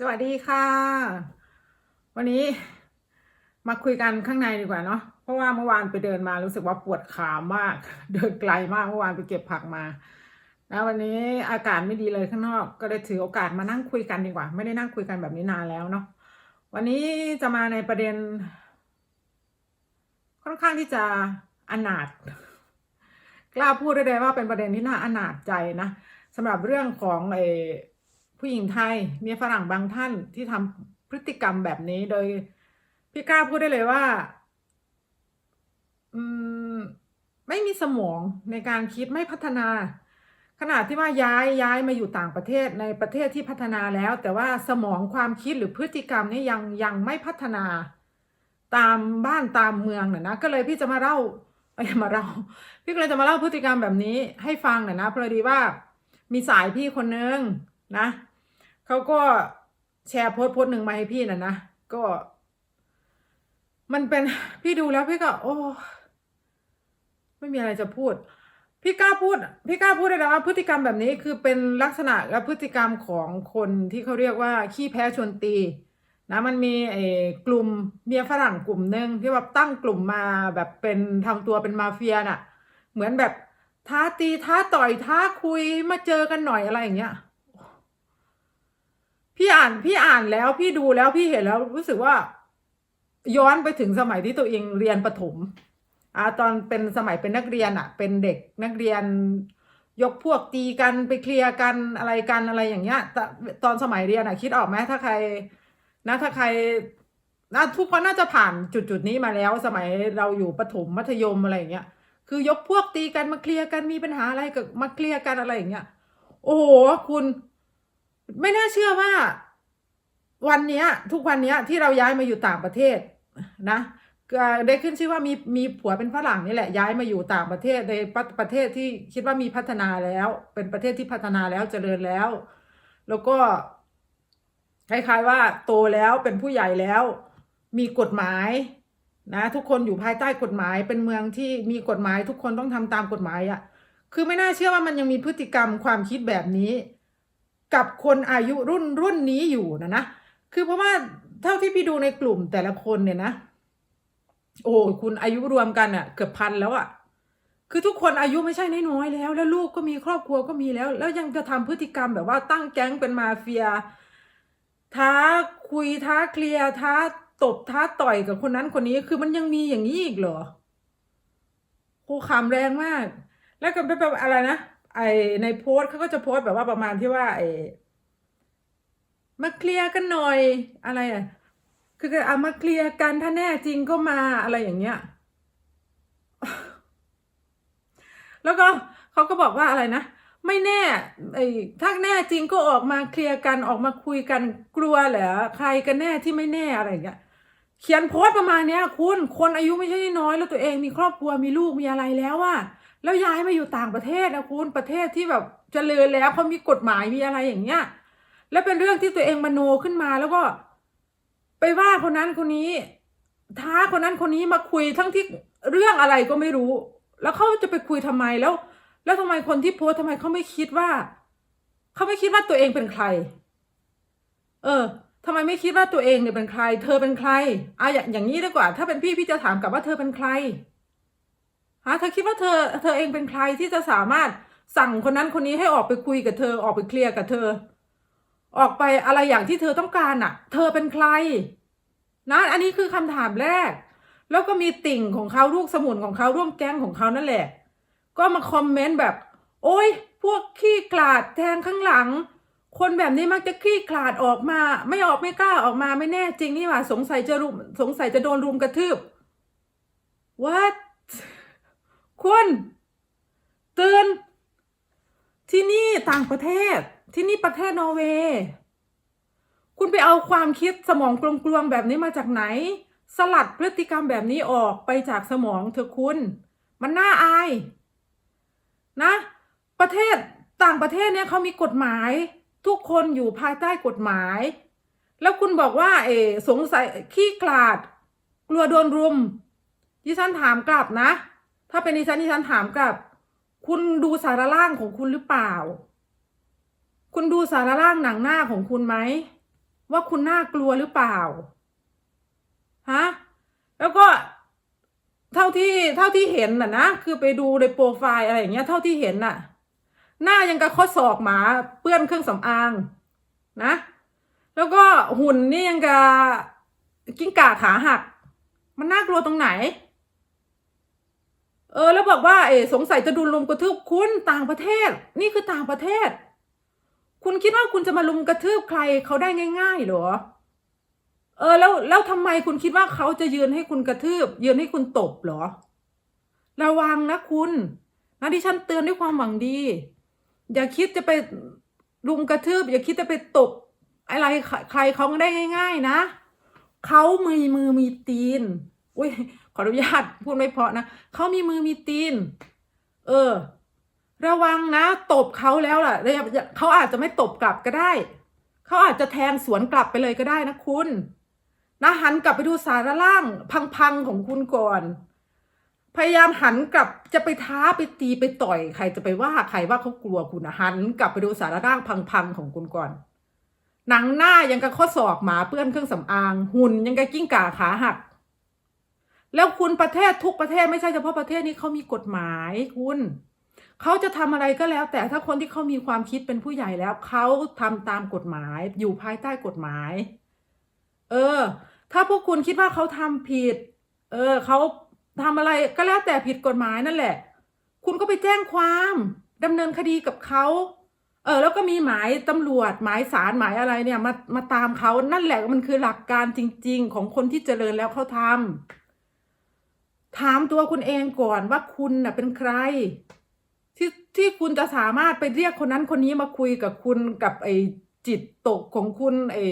สวัสดีค่ะ วันนี้มาคุยกันข้างในดีกว่าเนาะเพราะว่าเมื่อวานไปเดินมารู้สึกว่าปวดขามาก เดินไกลมากเมื่อวานไปเก็บผักมานะวันนี้อากาศไม่ดีเลยข้างนอก ก็เลยถือโอกาสมานั่งคุยกันดีกว่า ไม่ได้นั่งคุยกันแบบนี้นานแล้วเนาะวันนี้จะมาในประเด็น ค่อนข้างที่จะอนาถกล้าพูดได้เลยว่าเป็นประเด็นที่น่าอนาถใจนะสำหรับเรื่องของไอ ผู้หญิงไทยเมียฝรั่งบางท่านที่ทำพฤติกรรมแบบนี้โดยพี่กล้าพูดได้เลยว่า อืม ไม่มีสมองในการคิดไม่พัฒนา ขนาดที่ว่าย้ายย้ายมาอยู่ต่างประเทศในประเทศที่พัฒนาแล้ว แต่ว่าสมองความคิดหรือพฤติกรรมนี่ยังยังไม่พัฒนา ตามบ้านตามเมืองน่ะนะก็เลยพี่จะมาเล่าเอ้ยมาเล่าพี่ก็เลยจะมาเล่าพฤติกรรมแบบนี้ให้ฟังหน่อยนะพอดีว่า มีสายพี่คนนึงนะ เขาก็แชร์โพสต์โพสต์หนึ่งมาให้พี่น่ะนะก็ มันเป็นพี่ดูแล้วพี่ก็ โอ้ไม่มีอะไรจะพูด พี่กล้าพูด พี่กล้าพูดได้แล้วว่าพฤติกรรมแบบนี้คือเป็นลักษณะและพฤติกรรมของคนที่เขาเรียกว่าขี้แพ้ชวนตีนะมันมีไอ้กลุ่มเมียฝรั่งกลุ่มหนึ่งที่แบบตั้งกลุ่มมาแบบเป็นทำตัวเป็นมาเฟียน่ะ เหมือนแบบท้าตีท้าต่อยท้าคุยมาเจอกันหน่อยอะไรอย่างเงี้ย พี่อ่านพี่อ่านแล้วพี่ดูแล้วพี่เห็นแล้วรู้สึกว่า ย้อนไปถึงสมัยที่ตัวเองเรียนประถมอ่าตอนเป็นสมัยเป็นนักเรียนอะเป็นเด็กนักเรียน ยกพวกตีกันไปเคลียร์กันอะไรกันอะไรอย่างเงี้ยตตอนสมัยเรียนอะคิดออกไหมถ้าใคร นะถ้าใครนะทุกคนน่าจะผ่านจุดจุดนี้มาแล้ว สมัยเราอยู่ประถมมัธยมอะไรอย่างเงี้ยคือยกพวกตีกันมาเคลียร์กันมีปัญหาอะไรกับมาเคลียร์กันอะไรอย่างเงี้ย โอ้โหคุณ ไม่น่าเชื่อว่า วันเนี้ย ทุกวันเนี้ยที่เราย้ายมาอยู่ต่างประเทศนะก็ได้ขึ้นชื่อว่ามีมีผัวเป็นฝรั่งนี่แหละย้ายมาอยู่ต่างประเทศในประประเทศที่คิดว่ามีพัฒนาแล้ว เป็นประเทศที่พัฒนาแล้วเจริญแล้ว แล้วก็คล้ายๆว่าโตแล้วเป็นผู้ใหญ่แล้ว มีกฎหมายนะ ทุกคนอยู่ภายใต้กฎหมายเป็นเมืองที่มีกฎหมาย ทุกคนต้องทำตามกฎหมายอะ่ะ คือไม่น่าเชื่อว่ามันยังมีพฤติกรรมความคิดแบบนี้ กับคนอายุรุ่นรุ่นนี้อยู่นะนะ คือเพราะว่าเท่าที่พี่ดูในกลุ่มแต่ละคนเนี่ยนะ โอ้คุณอายุรวมกันอะ่ะ เกือบพันแล้วอะ่ะ คือทุกคนอายุไม่ใช่น้อยๆแล้ว แล้วลูกก็มีครอบครัวก็มีแล้ว แล้วยังจะทำพฤติกรรมแบบว่าตั้งแก๊งเป็นมาเฟีย ท้าคุยท้าเคลียร์ท้าตบท้าต่อยกับคนนั้นคนนี้คือมันยังมีอย่างนี้อีกเหรอโหขำแรงมาก แล้วก็แบบอะไรนะ ไอในโพสต์เขาก็จะโพสต์แบบว่าประมาณที่ว่าไอมาเคลียร์กันหน่อยอะไรอะคือเอามาเคลียร์กันถ้าแน่จริงก็มาอะไรอย่างเงี้ย แล้วก็เขาก็บอกว่าอะไรนะไม่แน่ไอ้ถ้าแน่จริงก็ออกมาเคลียร์กันออกมาคุยกันกลัวเหรอใครกันแน่ที่ไม่แน่อะไรอย่างเงี้ยเขียนโพสต์ประมาณเนี้ยคุณคนอายุไม่ใช่น้อยแล้วตัวเองมีครอบครัวมีลูกมีอะไรแล้วอะ แล้วย้ายมาอยู่ต่างประเทศนะคุณประเทศที่แบบเจริญแล้วเขามีกฎหมายมีอะไรอย่างเงี้ยแล้วเป็นเรื่องที่ตัวเองมโนขึ้นมาแล้วก็ ไปว่าคนนั้นคนนี้ ท้าคนนั้นคนนี้มาคุยทั้งที่เรื่องอะไรก็ไม่รู้ แล้วเขาจะไปคุยทำไมแล้ว แล้วทำไมคนที่โพสต์ทำไมเขาไม่คิดว่าเขาไม่คิดว่าตัวเองเป็นใคร เออทำไมไม่คิดว่าตัวเองเนี่ยเป็นใคร เธอเป็นใครอะอย่างนี้ดีกว่า ถ้าเป็นพี่พี่จะถามกลับว่าเธอเป็นใคร ฮะเธอคิดว่าเธอเธอเองเป็นใครที่จะสามารถสั่งคนนั้นคนนี้ให้ออกไปคุยกับเธอออกไปเคลียร์กับเธอ ออกไปอะไรอย่างที่เธอต้องการอะ เธอเป็นใคร นะอันนี้คือคำถามแรก แล้วก็มีติ่งของเขาลูกสมุนของเขาร่วมแก๊งของเขานั่นแหละ ก็มาคอมเมนต์แบบ โอ้ยพวกขี้กลาดแทงข้างหลัง คนแบบนี้มักจะขี้กลาดออกมา ไม่ออกไม่กล้าออกมาไม่แน่จริงนี่หว่าสงสัยจะรุมสงสัยจะโดนรุมกระทืบ what คุณตื่นที่นี่ต่างประเทศ ที่นี่ประเทศนอร์เวย์คุณไปเอาความคิดสมองกลวงๆแบบนี้มาจากไหน สลัดพฤติกรรมแบบนี้ออกไปจากสมองเธอคุณ มันน่าอาย นะ ประเทศต่างประเทศเนี่ยเขามีกฎหมาย ทุกคนอยู่ภายใต้กฎหมาย แล้วคุณบอกว่า เออสงสัยขี้กลาด กลัวโดนรุมดิฉันถามกลับนะ ถ้าเป็นดิฉันดิฉันถามกลับ คุณดูสารล่างของคุณหรือเปล่า คุณดูสารล่างหนังหน้าของคุณไหม ว่าคุณน่ากลัวหรือเปล่า ฮะ แล้วก็เท่าที่เท่าที่เห็นน่ะนะ คือไปดูในโปรไฟล์อะไรอย่างเงี้ย เท่าที่เห็นน่ะ หน้ายังกับข้อศอกหมาเปื้อนเครื่องสำอางนะ แล้วก็หุ่นนี่ยังกับกิ้งก่าขาหัก มันน่ากลัวตรงไหน เออ แล้วบอกว่าเออสงสัยจะดูลุมกระทืบคุณต่างประเทศ นี่คือต่างประเทศ คุณคิดว่าคุณจะมาลุมกระทืบใครเขาได้ง่ายๆหรอ เออ แล้วแล้วทำไมคุณคิดว่าเขาจะยืนให้คุณกระทืบ ยืนให้คุณตบหรอ ระวังนะคุณนะที่ฉันเตือนด้วยความหวังดี อย่าคิดจะไปลุมกระทืบ อย่าคิดจะไปตบอะไรใครเขาได้ง่าย ๆ นะเขามีมือมีตีนอุ้ย ขออนุญาตพูดไม่เพาะนะเขามีมือมีตีน เออ ระวังนะ ตบเขาแล้วล่ะแล้วอย่าเขาอาจจะไม่ตบกลับก็ได้ เขาอาจจะแทงสวนกลับไปเลยก็ได้นะคุณนะหันกลับไปดูสารล่างพังๆของคุณก่อน พยายามหันกลับจะไปท้าไปตีไปต่อย ใครจะไปว่าใครว่าเขากลัวคุณนะหัน กลับไปดูสารร่างพังๆของคุณก่อนหนังหน้ายังกับข้อศอกหมาเปื้อนเครื่องสำอาง หุ่นยังกับกิ้งก่าขาหัก แล้วคุณประเทศทุกประเทศไม่ใช่เฉพาะประเทศนี้เขามีกฎหมายคุณเขาจะทำอะไรก็แล้ว แต่ถ้าคนที่เขามีความคิดเป็นผู้ใหญ่แล้วเขาทำตามกฎหมาย อยู่ภายใต้กฎหมาย เออ ถ้าพวกคุณคิดว่าเขาทำผิด เออเขาทำอะไรก็แล้วแต่ผิดกฎหมายนั่นแหละ คุณก็ไปแจ้งความดำเนินคดีกับเขาเออแล้วก็มีหมายตำรวจหมายสารหมายอะไรเนี่ยมามาตามเขานั่นแหละมันคือหลักการจริง ๆ ของคนที่เจริญแล้วเขาทำ ถามตัวคุณเองก่อนว่าคุณน่ะเป็นใคร ที่ที่คุณจะสามารถไปเรียกคนนั้นคนนี้มาคุยกับคุณกับไอ้จิตตกของคุณไอ้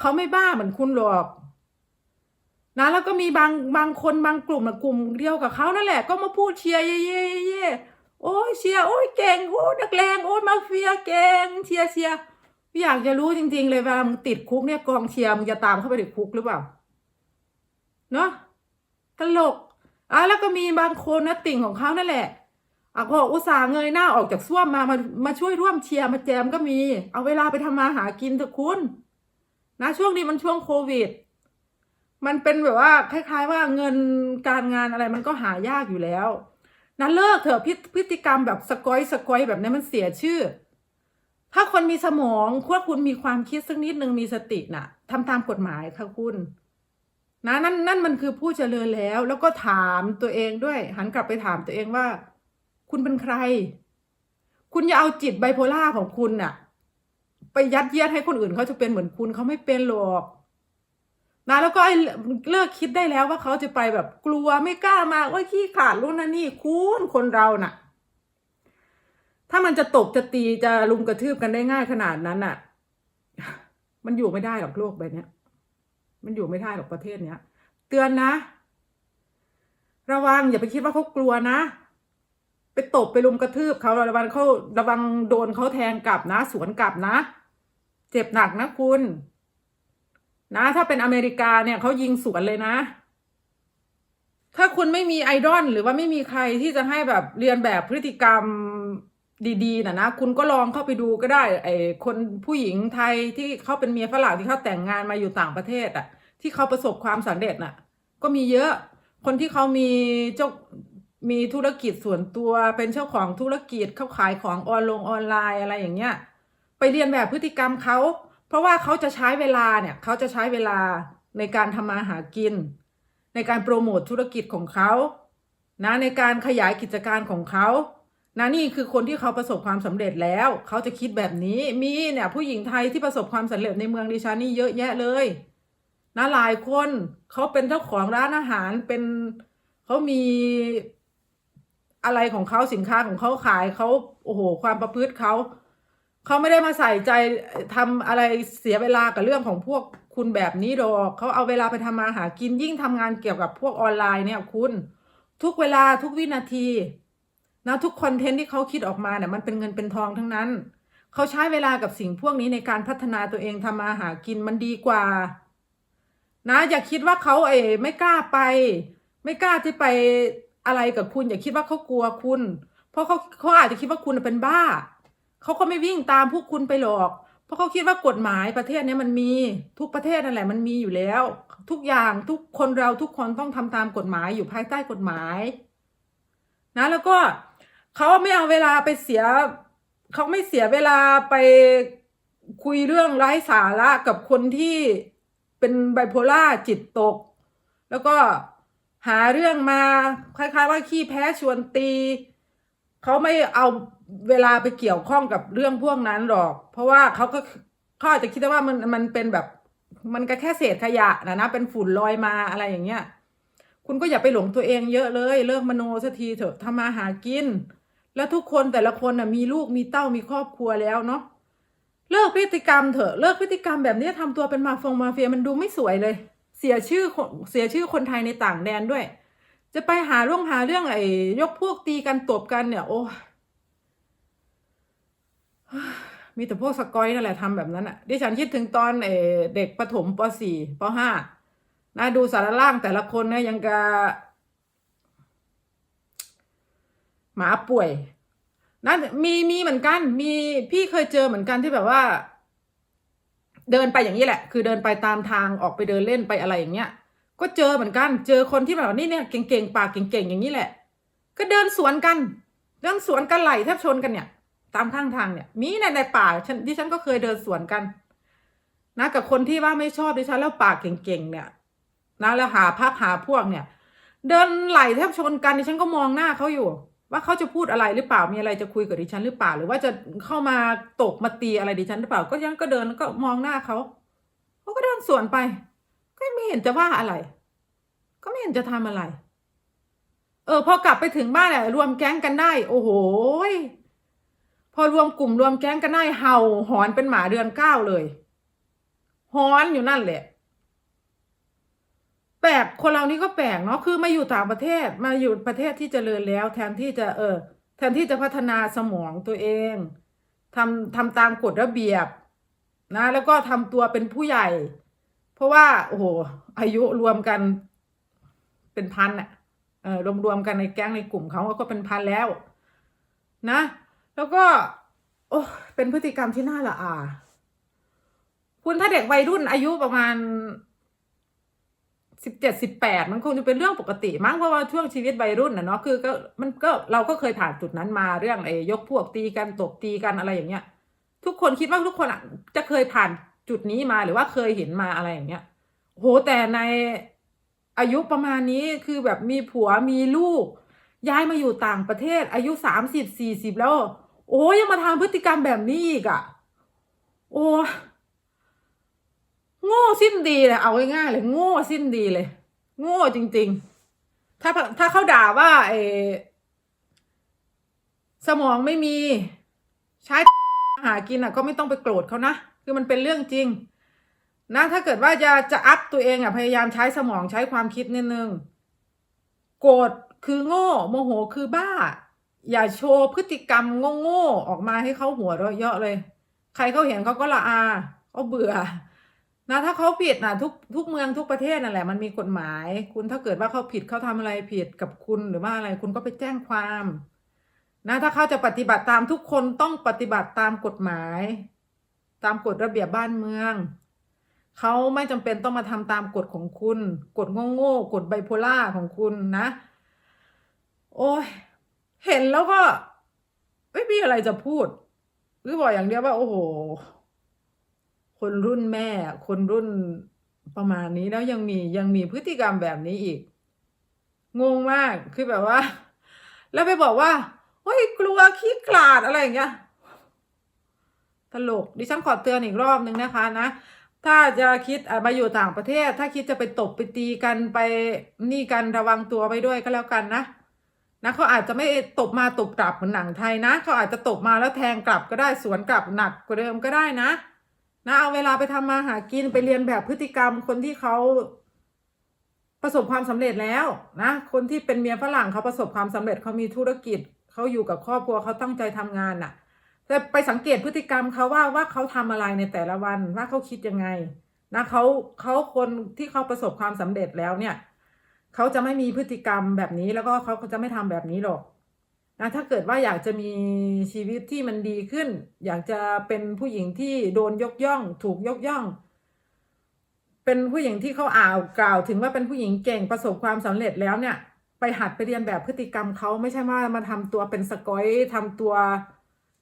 เขาไม่บ้าเหมือนคุณหรอกนะแล้วก็มีบางบางคนบางกลุ่มนะกลุ่มเดียวกับเขานั่นแหละ ก็มาพูดเชียร์เย่เย่เย่โอ้ยเชียร์โอ้ยเก่งโอ้ยนักเลงโอ้ยมาเฟียเก่งเชียร์เชียร์อยากจะรู้จริง ๆ เลยเวลามึงติดคุกเนี่ยกองเชียร์มึงจะตามเข้าไปในคุกหรือเปล่าเนาะตลก อะแล้วก็มีบางคนนะติ่งของเขานั่นแหละอะก็อุตส่าห์เงยหน้าออกจากส้วมมามามาช่วยร่วมเชียร์มาแจมก็มี เอาเวลาไปทำมาหากินเถอะคุณ นะช่วงนี้มันช่วงโควิด มันเป็นแบบว่าคล้าย ๆ ว่าเงินการงานอะไรมันก็หายากอยู่แล้วนะเลิกเถอะพพฤติกรรมแบบสกอยสกอยแบบนี้มันเสียชื่อ ถ้าคนมีสมองควรคุณมีความคิดสักนิดนึงมีสติน่ะทำตามกฎหมายค่ะคุณ นะนั่นนั่นมันคือผู้เจริญแล้ว แล้วก็ถามตัวเองด้วย หันกลับไปถามตัวเองว่า คุณเป็นใคร คุณอย่าเอาจิตไบโพล่าของคุณน่ะ ไปยัดเยียดให้คนอื่นเขาจะเป็นเหมือนคุณเขาไม่เป็นหรอกนะแล้วก็ไอ้เลิกคิดได้แล้วว่าเขาจะไปแบบกลัวไม่กล้ามาว่าขี้ขาดรุ่นนั่นนี่คุณคนเราน่ะ ถ้ามันจะตบจะตีจะลุมกระทืบกันได้ง่ายขนาดนั้นน่ะ มันอยู่ไม่ได้หรอกโลกใบนี้ มันอยู่ไม่ได้หรอกประเทศเนี้ย เตือนนะ ระวังอย่าไปคิดว่าเขากลัวนะ ไปตบไปลุมกระทืบเขาระวังเขาระวังโดนเขาแทงกลับนะ สวนกลับนะ เจ็บหนักนะคุณ นะ ถ้าเป็นอเมริกาเนี่ยเขายิงสวนเลยนะ ถ้าคุณไม่มีไอดอลหรือว่าไม่มีใครที่จะให้แบบเรียนแบบพฤติกรรม ดีๆนะนะคุณก็ลองเข้าไปดูก็ได้ไอคนผู้หญิงไทยที่เขาเป็นเมียฝรั่งที่เขาแต่งงานมาอยู่ต่างประเทศอะ ที่เขาประสบความสำเร็จน่ะ ก็มีเยอะ คนที่เขามีเจ้ามีธุรกิจส่วนตัวเป็นเจ้าของธุรกิจเขาขายของออนลงออนไลน์อะไรอย่างเงี้ยไปเรียนแบบพฤติกรรมเขาเพราะว่าเขาจะใช้เวลาเนี่ยเขาจะใช้เวลาในการทำมาหากิน ในการโปรโมทธุรกิจของเขานะในการขยายกิจการของเขา นะนี่คือคนที่เขาประสบความสำเร็จแล้ว เขาจะคิดแบบนี้มีเนี่ยผู้หญิงไทยที่ประสบความสำเร็จในเมืองดิฉันนี่เยอะแยะเลยนะหลายคนเขาเป็นเจ้าของร้านอาหารเป็นเขามีอะไรของเขาสินค้าของเขาขายเขาโอ้โห ความประพฤติเขาเขาไม่ได้มาใส่ใจทำอะไรเสียเวลากับเรื่องของพวกคุณแบบนี้หรอกเขาเอาเวลาไปทำมาหากินยิ่งทำงานเกี่ยวกับพวกออนไลน์เนี่ยคุณ ทุกเวลาทุกวินาที นะทุกคอนเทนต์ที่เขาคิดออกมาเนี่ยมันเป็นเงินเป็นทองทั้งนั้น เขาใช้เวลากับสิ่งพวกนี้ในการพัฒนาตัวเองทำมาหากินมันดีกว่า นะอย่าคิดว่าเขาเอไม่กล้าไป ไม่กล้าที่ไปอะไรกับคุณ อย่าคิดว่าเขากลัวคุณ เพราะเขาเขาอาจจะคิดว่าคุณเป็นบ้า เขาก็ไม่วิ่งตามพวกคุณไปหรอก เพราะเขาคิดว่ากฎหมายประเทศนี้มันมีทุกประเทศนั่นแหละมันมีอยู่แล้ว ทุกอย่างทุกคนเราทุกคนต้องทำตามกฎหมายอยู่ภายใต้กฎหมาย นะแล้วก็ เขาไม่เอาเวลาไปเสีย เขาไม่เสียเวลาไปคุยเรื่องไร้สาระกับคนที่เป็นไบโพล่าจิตตก แล้วก็หาเรื่องมาคล้ายๆว่าขี้แพ้ชวนตี เขาไม่เอาเวลาไปเกี่ยวข้องกับเรื่องพวกนั้นหรอก เพราะว่าเขาก็เขาอาจจะคิดว่ามันมันเป็นแบบ มันก็แค่เศษขยะนะนะเป็นฝุ่นลอยมาอะไรอย่างเงี้ย คุณก็อย่าไปหลงตัวเองเยอะเลย เลิกมโนสักทีเถอะทำมาหากิน แล้วทุกคนแต่ละคนน่ะมีลูกมีเต้ามีครอบครัวแล้วเนาะเลิกพฤติกรรมเถอะเลิกพฤติกรรมแบบนี้ทำตัวเป็นมาฟงมาเฟียมันดูไม่สวยเลย เสียชื่อเสียชื่อคนไทยในต่างแดนด้วย จะไปหาเรื่องหาเรื่องไอ้ยกพวกตีกันตบกันเนี่ย โอ้มีแต่พวกสกอยนั่นแหละทำแบบนั้นอะดิฉันคิดถึงตอนเออเด็กประถมปสี่ปห้านะดูสารล่างแต่ละคนเนี่ยยังกะ หมาป่วยนะมีมีเหมือนกัน มีพี่เคยเจอเหมือนกันที่แบบว่า เดินไปอย่างนี้แหละ คือเดินไปตามทางออกไปเดินเล่นไปอะไรอย่างเงี้ย ก็เจอเหมือนกัน เจอคนที่แบบว่านี่เนี่ยเก่งๆปากเก่งๆอย่างนี้แหละ ก็เดินสวนกันเดินสวนกันไหลแทบชนกันเนี่ย ตามข้างทางเนี่ย มีในในป่าฉันดิฉันก็เคยเดินสวนกัน นะกับคนที่ว่าไม่ชอบดิฉันแล้วปากเก่งๆเนี่ยนะแล้วหาพักหาพวกเนี่ย เดินไหลแทบชนกันดิฉันก็มองหน้าเขาอยู่ ว่าเขาจะพูดอะไรหรือเปล่ามีอะไรจะคุยกับดิฉันหรือเปล่า หรือว่าจะเข้ามาตกมาตีอะไรดิฉันหรือเปล่า ก็ยังก็เดินก็มองหน้าเขาเขาก็เดินสวนไป ก็ไม่เห็นจะว่าอะไร ก็ไม่เห็นจะทำอะไร เออ พอกลับไปถึงบ้านอะรวมแก๊งกันได้ โอ้โหพอรวมกลุ่มรวมแก๊งกันได้เห่าหอนเป็นหมาเดือนเก้าเลยหอนอยู่นั่นแหละ แปลกคนเรานี่ก็แปลกเนาะคือมาอยู่ต่างประเทศมาอยู่ประเทศที่เจริญแล้ว แทนที่จะเออแทนที่จะพัฒนาสมองตัวเองทำทำตามกฎระเบียบนะแล้วก็ทำตัวเป็นผู้ใหญ่ เพราะว่าโอ้โหอายุรวมกันเป็นพันอะเออรวมรวมกันในแก๊งในกลุ่มเขาก็เป็นพันแล้ว นะ แล้วก็ โอ้เป็นพฤติกรรมที่น่าละอา คุณถ้าเด็กวัยรุ่นอายุประมาณ สิบเจ็ดสิบแปดมันคงจะเป็นเรื่องปกติ มั้งเพราะว่าช่วงชีวิตวัยรุ่นนะเนาะคือก็มันก็เราก็เคยผ่านจุดนั้นมาเรื่องไอ้ยกพวกตีกันตบตีกันอะไรอย่างเงี้ย ทุกคนคิดว่าทุกคนอะจะเคยผ่านจุดนี้มาหรือว่าเคยเห็นมาอะไรอย่างเงี้ยโหแต่ในอายุประมาณนี้คือแบบมีผัวมีลูก ย้ายมาอยู่ต่างประเทศ อายุสามสิบสี่สิบแล้ว โอ้ยังมาทำพฤติกรรมแบบนี้อีกอะ่ะ โอ้ สิ้นดีเลยเอาง่ายๆเลยโง่สิ้นดีเลย โง่จริง ๆ ถ้าถ้าเขาด่าว่าเออสมองไม่มีใช้หากินอะ ก็ไม่ต้องไปโกรธเขานะคือมันเป็นเรื่องจริง นะ ถ้าเกิดว่าจะจะอัพตัวเองอะพยายามใช้สมองใช้ความคิดนิดนึงโกรธคือโง่โมโหคือบ้า อย่าโชว์พฤติกรรมโง่ๆออกมาให้เขาหัวเราะเยาะเลย ใครเขาเห็นเขาก็ละอาเขาเบื่อ นะถ้าเขาผิดนะทุกทุกเมืองทุกประเทศนั่นแหละมันมีกฎหมาย คุณถ้าเกิดว่าเขาผิดเขาทำอะไรผิดกับคุณหรือว่าอะไรคุณก็ไปแจ้งความนะถ้าเขาจะปฏิบัติตามทุกคนต้องปฏิบัติตามกฎหมาย ตามกฎระเบียบบ้านเมืองเขาไม่จำเป็นต้องมาทำตามกฎของคุณ กฎโง่ๆกฎไบโพล่าของคุณนะ โอ้ยเห็นแล้วก็ ไม่มีอะไรจะพูด หรือบอกอย่างเดียวว่า โอ้โห คนรุ่นแม่ คนรุ่นประมาณนี้แล้วยังมียังมีพฤติกรรมแบบนี้อีก งงมากคือแบบว่า แล้วไปบอกว่าเฮ้ยกลัวขี้กลาดอะไรอย่างเงี้ยตลกดิฉันขอเตือนอีกรอบนึงนะคะนะถ้าจะคิดมาอยู่ต่างประเทศ ถ้าคิดจะไปตบไปตีกันไปนี่กันระวังตัวไปด้วยก็แล้วกันนะนะเขาอาจจะไม่ตบมาตบกลับเหมือนหนังไทยนะ เขาอาจจะตบมาแล้วแทงกลับก็ได้สวนกลับหนักกว่าเดิมก็ได้นะ นะเอาเวลาไปทำมาหากินไปเรียนแบบพฤติกรรมคนที่เขาประสบความสำเร็จแล้วนะคนที่เป็นเมียฝรั่งเขาประสบความสำเร็จเขามีธุรกิจเขาอยู่กับครอบครัวเขาตั้งใจทำงานน่ะแต่ไปสังเกตพฤติกรรมเขาว่าว่าเขาทำอะไรในแต่ละวันว่าเขาคิดยังไงนะเขาเขาคนที่เขาประสบความสำเร็จแล้วเนี่ยเขาจะไม่มีพฤติกรรมแบบนี้แล้วก็เขาจะไม่ทำแบบนี้หรอก นะถ้าเกิดว่าอยากจะมีชีวิตที่มันดีขึ้น อยากจะเป็นผู้หญิงที่โดนยกย่อง ถูกยกย่อง เป็นผู้หญิงที่เขาอ่าวกล่าว ถึงว่าเป็นผู้หญิงเก่งประสบความสำเร็จแล้วเนี่ย ไปหัดไปเรียนแบบพฤติกรรมเขาไม่ใช่ว่ามาทำตัวเป็นสกอยทำตัว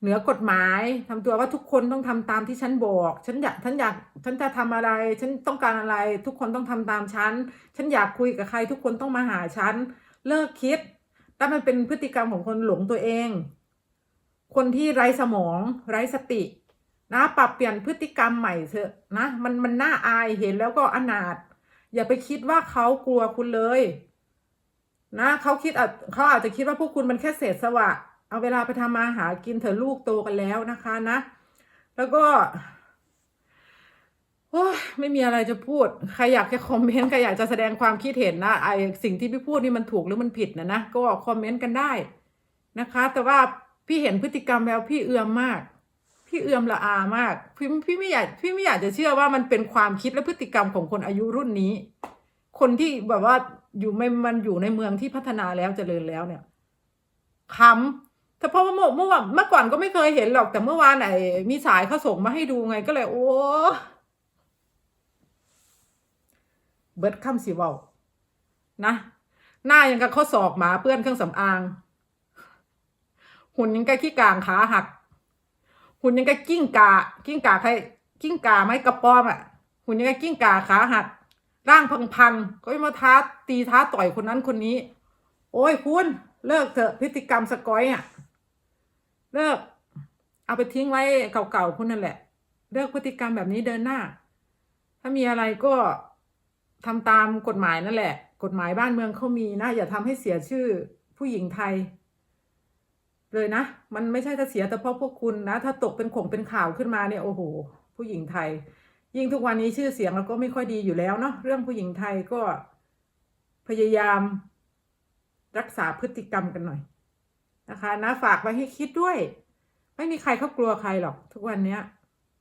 เหนือกฎหมายทำตัวว่าทุกคนต้องทำตามที่ฉันบอก ฉันอยากฉันอยากฉันจะทำอะไร ฉันต้องการอะไร ทุกคนต้องทำตามฉัน ฉันอยากคุยกับใคร ทุกคนต้องมาหาฉัน เลิกคิด ถ้ามันเป็นพฤติกรรมของคนหลงตัวเอง คนที่ไร้สมองไร้สติ นะ ปรับเปลี่ยนพฤติกรรมใหม่เถอะนะ มันมันน่าอายเห็นแล้วก็อนาถอย่าไปคิดว่าเขากลัวคุณเลย นะเขาคิดเขาอาจจะคิดว่าพวกคุณมันแค่เศษสวะ เอาเวลาไปทำมาหากินเถอะลูกโตกันแล้วนะคะนะ แล้วก็ โอ้ไม่มีอะไรจะพูด ใครอยากจะคอมเมนต์ ใครอยากจะแสดงความคิดเห็นนะ ไอสิ่งที่พี่พูดนี่มันถูกหรือมันผิดนะนะ ก็คอมเมนต์กันได้นะคะ แต่ว่าพี่เห็นพฤติกรรมแล้วพี่เอือมมาก พี่เอือมละอามาก พี่พี่ไม่อยากพี่ไม่อยากจะเชื่อว่ามันเป็นความคิดและพฤติกรรมของคนอายุรุ่นนี้ คนที่แบบว่าอยู่ไม่มันอยู่ในเมืองที่พัฒนาแล้วเจริญแล้วเนี่ยขำแต่เพราะว่าเมื่อเมื่อวานเมื่อก่อนก็ไม่เคยเห็นหรอก แต่เมื่อวานไหนมีสายเขาส่งมาให้ดูไงก็เลย โอ้ เบิดคำสิเว้านะหน้ายังกับข้อศอกหมาเปื้อนเครื่องสำอาง หุ่นยังกับขี้กลางขาหัก หุ่นยังกับกิ้งกา กิ้งกาใครกิ้งกาไหมกระปอมอะ หุ่นยังกับกิ้งกาขาหัก ร่างพังๆก็มาท้าตีท้าต่อยคนนั้นคนนี้ โอ้ยคุณเลิกเถอะพฤติกรรมสกอยอะ เลิก เอาไปทิ้งไว้เก่าๆคุณนั่นแหละ เลิกพฤติกรรมแบบนี้เดินหน้า ถ้ามีอะไรก็ ทำตามกฎหมายนั่นแหละ กฎหมายบ้านเมืองเขามีนะ อย่าทำให้เสียชื่อผู้หญิงไทย เลยนะ มันไม่ใช่จะเสียแต่เพราะพวกคุณนะ ถ้าตกเป็นข่งเป็นข่าวขึ้นมาเนี่ยโอ้โห ผู้หญิงไทย ยิ่งทุกวันนี้ชื่อเสียงเราก็ไม่ค่อยดีอยู่แล้วเนาะเรื่องผู้หญิงไทยก็พยายามรักษาพฤติกรรมกันหน่อยนะคะ นะฝากไว้ให้คิดด้วย ไม่มีใครเขากลัวใครหรอก ทุกวันเนี้ย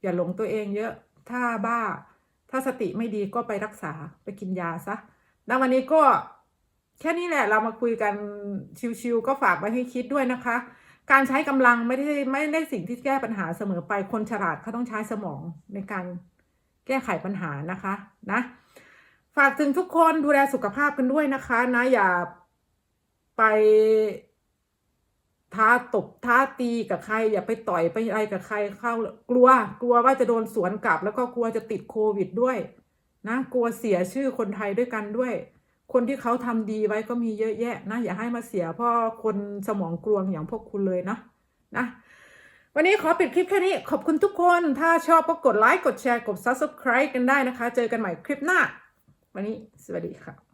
อย่าหลงตัวเองเยอะ ถ้าบ้า ถ้าสติไม่ดีก็ไปรักษาไปกินยาซะแล้ววันนี้ก็แค่นี้แหละเรามาคุยกันชิวๆก็ฝากไว้ให้คิดด้วยนะคะ การใช้กำลังไม่ได้ไม่ได้สิ่งที่แก้ปัญหาเสมอไปคนฉลาดเขาต้องใช้สมองในการแก้ไขปัญหานะคะนะ ฝากถึงทุกคนดูแลสุขภาพกันด้วยนะคะนะอย่าไป ท้าตบท้าตีกับใครอย่าไปต่อยไปอะไรกับใครเข้ากลัว กลัวว่าจะโดนสวนกลับ แล้วก็กลัวจะติดโควิดด้วย นะกลัวเสียชื่อคนไทยด้วยกันด้วย คนที่เขาทำดีไว้ก็มีเยอะแยะนะอย่าให้มาเสียเพราะคนสมองกลวงอย่างพวกคุณเลยนะนะวันนี้ขอปิดคลิปแค่นี้ขอบคุณทุกคนถ้าชอบก็กดไลค์กดแชร์กด subscribe กันได้นะคะ เจอกันใหม่คลิปหน้า วันนี้สวัสดีค่ะ